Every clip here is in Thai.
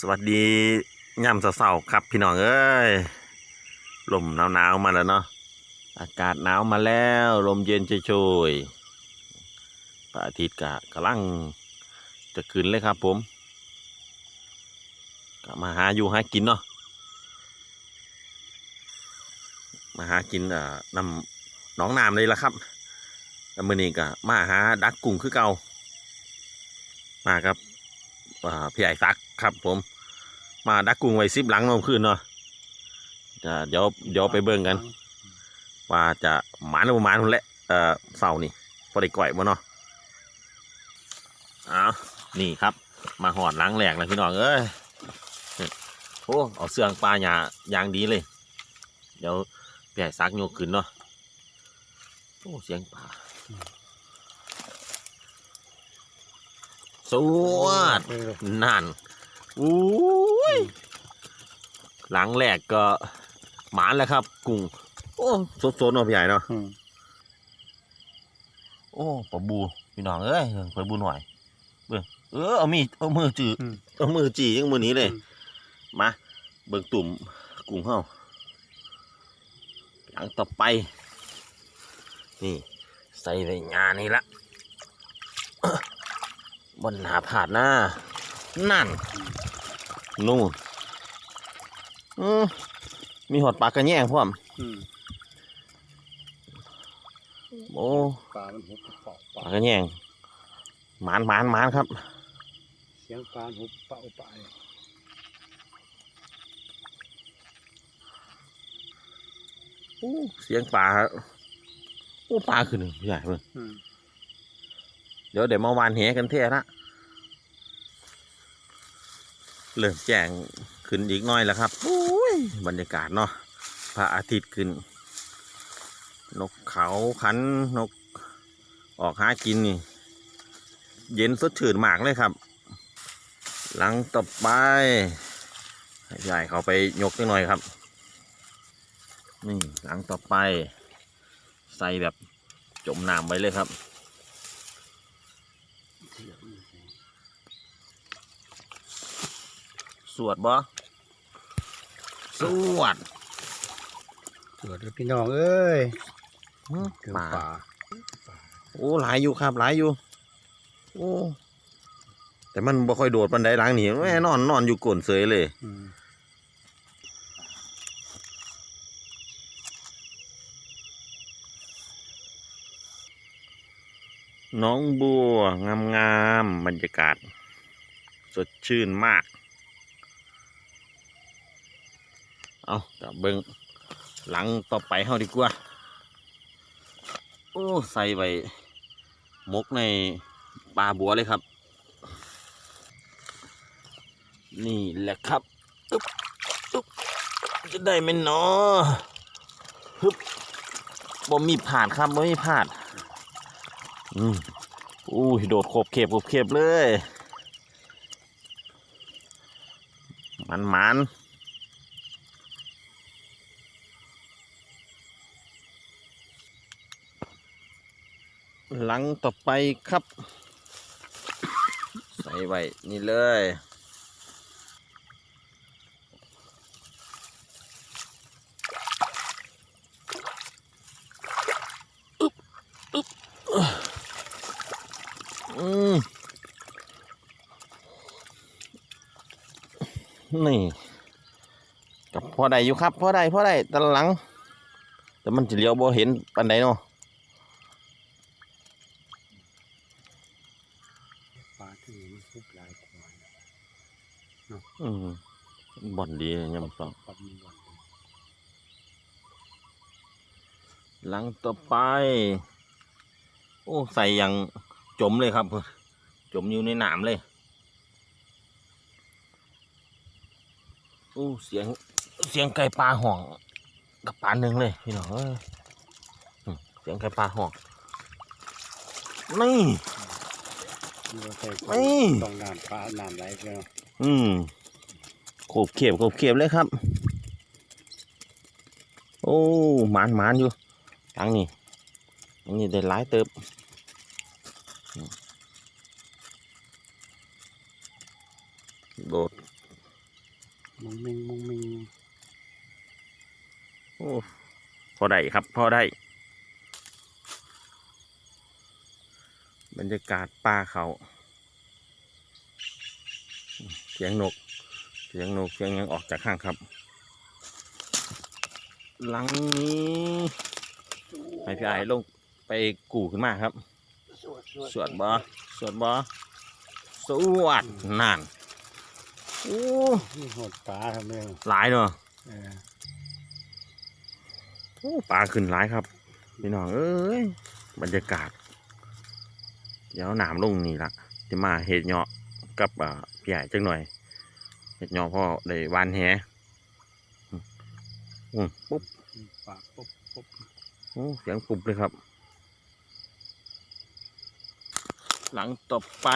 สวัสดีย่ำเสาๆครับพี่น้องเอ้ยลมหนาวๆมาแล้วเนาะอากาศหนาวมาแล้ว ลมเย็นโชยๆพระอาทิตย์กะกำลังจะขึ้นเลยครับผมก็มาหาอยู่หากินเนาะมาหากินเอ่อนำหนองน้ำเลยละครับแล้วมือนี้ก็มาหาดักกุ้งคือเก่ามาครับ พี่ใหญ่ซักครับ ผมมาดักกุ้งไว้ซิบหลังเมื่อคืนเนาะจะเดี๋ยวเดี๋ยวไปเบิ่งกัน ว่าจะหมานหรือบ่หมานคนแหละเอ่อเสาร์นี่พอได้ก่อยบ่เนาะอ้าวนี่ครับ มาหอดหล้างแหลกนะพี่น้องเอ้ยโอ้เอาเสื่องปลาหยาอยางดีเลย เดี๋ยวพี่ใหญ่ซักโยกขึ้นเนาะโอ้เสียงปลา สวดเออนั่นอุ้ยหลังแรกก็หมานแล้วครับ กุ้งโอ้สดๆเนาะพี่ใหญ่เนาะอืมโอ้ปลาบูพี่น้องเอ้ยปลาบูหน่อยเบิ่งเออเอามีดเอามือจืออืมเอามือจียังมือนี้เลยอืมมาเบิ่งตุ่มกุ้งเฮาหลังต่อไป นี่ ใส่ไว้งานนี่ละ บนหาผาดหน้า นั่น นู่นอืมมีหอดปลากระแยงพร้อมอืมโอ้ปลามันหุบเป่าปปลาลากระแยงหมานหมานหมานครับ เสียงปลาหุบเป่าปลาโอ้เสียงปลาโอ้ปลาขึ้นใหญ่เบิ่งอืม เดี๋ยวเดี๋ยวมาวานแหกันเท่ละเริ่มแจ้งขึ้นอีกหน้อยแล้วครับโอ้ยบรรยากาศเนาะพระอาทิตย์ขึ้น นกเขาขันนกออกหากินนี่ เย็นสดชื่นมากเลยครับ หลังต่อไปให้ใหญ่เขาไปยกนิดหน่อยครับ นี่หลังต่อไป ใส่แบบจมน้ำไปเลยครับ สวดบ่สวดสวัสดีพี่น้องเอ้ยหือคือป่าปลาโอ้หลายอยู่ครับหลายอยู่ โอ้แต่มันบ่ค่อยโดดปันไดหลังนี่แม่นอนนอนอยู่ก้นเสยเลยอืมน้องบัวงามงามๆบรรยากาศ สดชื่นมาก เอากับเบิงหลังต่อไปเฮาดีกว่า โอ้ ใส่ไว้มกในปลาบัวเลยครับ นี่แหละครับอึ๊บอึ๊บจะได้ไหมเนาะฮึบบ่มีผ่านครับบ่มีผ่านอืมอุ้โดดขบเข็บขบเข็บเลย มันมัน หลังต่อไปครับ ใส่ไว้นี่เลยนี่กับพ่อใดอยู่ครับพ่อใดพ่อใดตอนหลัง แต่มันจะเลี้ยวบ่เห็นปันใดเนาะ ปลาที่นี่มันหุบหลายกว่า อืมบ่อนดียำสองปลามีวันหลังต่อไป โอ้ใส่อย่างจมเลยครับ จมอยู่ในน้ำเลย โอ้เสียงเสียงไก่ปลาห่องกับปลาหนึ่งเลยพี่น้องเอ้ยอืมเสียงไก่ปลาห่องนี่มันก็ใส่ไม่ต้องน้ำปลาน้ำไหลใช่ไหมอืมโข บเขียบโขบเขียบเลยครับ โอ้หมานหมานอยู่ทางนี้อันนี้ได้หลายเติบอืมโดดมุงมิงมุงมิงโอ้พอได้ครับพอได้ บรรยากาศป่าเขาเสียงนกเสียงนกเสียงหยังออกจากข้างครับ หลังนี้ให้พี่ไอ้ลงไปกู่ขึ้นมาครับ สวดบอสวดบอสวดนั่นโอ้นี่หดปลาทำเองหลายเนาะเออโอ้ปลาขึ้นหลายครับพี่น้องเอ้ยบรรยากาศ เดี๋ยวหนามลงนี่ละจะมาเห็ดเหาะกับอ่าพี่ใหญ่จังหน่อย เห็ดเหาะพ่อได้วานแหอืมอืมปุ๊บปลาปุ๊บปุ๊บโอ้เสียงปุ๊บเลยครับ หลังต่อไป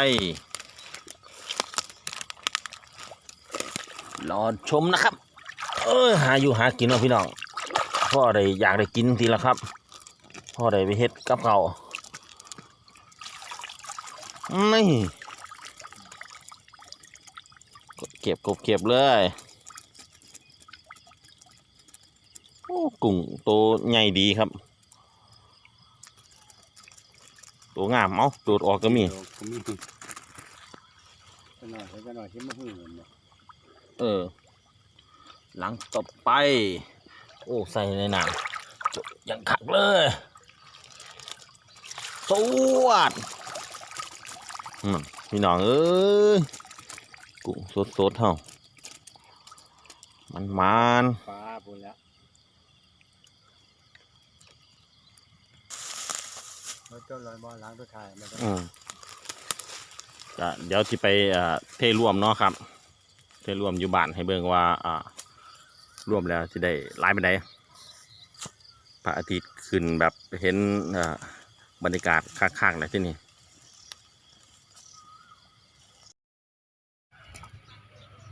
รอชมนะครับ เออหาอยู่หากินเนาะพี่น้องพ่อได้อยากได้กินทีละครับ พ่อได้ไปเฮ็ดกับเขาวนี่กด เก็บกบเก็บเลยโอ้กุ้งตัวใหญ่ดีครับตัวงามเอ้าตัวออกก็มีเดี๋ยวก็มีก็หน่อยก็หน่อยที่มาหื่นเนี่ยเออ หลังต่อไป โอ้ ใส่ในหนังยังขักเลย สวัสดอืมพี่น้องเอ้ย กุ้งสดสดๆเฮามันมันปลาปุ่นแล้วแล้วเจ้าลอยบอล้างตัวถ่ายมาแล้วๆอืมก็เดี๋ยวที่ไปอ่าเทรวมเนาะครับ เทรวมอยู่บ้านให้เบิ่งว่า อ่ารวมแล้วจะได้หลายไปไหนใดพระอาทิตย์ขึ้นแบบเห็นอ่าบรรยากาศข้างๆนะที่นี่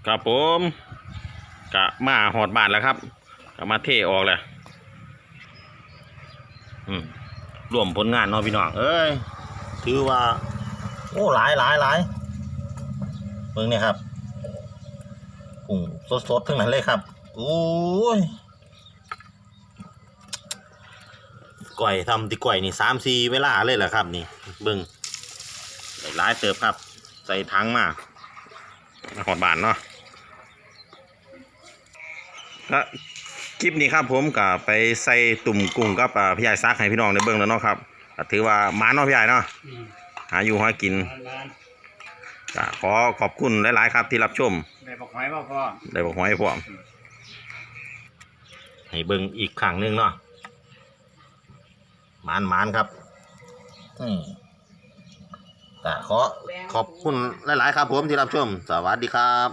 ครับผมกะมาหอดบานแล้วครับกะมาเทออกแล้วอืมรวมผลงานเนาะพี่น้องเอ้ยถือว่า โอ้หลายหลายหลายเบิ่งเนี่ยครับกุ้งสดๆทั้งนั้นเลยครับโอ้ยก่อยทำที่ก่อยนี่สามสี่เวลาเลยแหละครับ นี่เบิ่งหลายเติบครับ ใส่ถังมาหอดบานเนาะ ก็คลิปนี้ครับผมก็ไปใส่ตุ่มกุ้งกับอ่าพี่ใหญ่ซักให้พี่น้องได้เบิ่งแล้วเนาะครับก็ถือว่ามาเนาะพี่ใหญ่เนาะอืมหาอยู่หากินนานนานก็ขอขอบคุณหลายๆครับที่รับชมได้บอกหอยบ่พ่อ ได้บอกหอยพวกให้เบิ่งอีกครั้งหนึงเนาะมานมานๆครับอืมก็ขอขอบคุณหลาย ๆ ครับผมที่รับชม สวัสดีครับ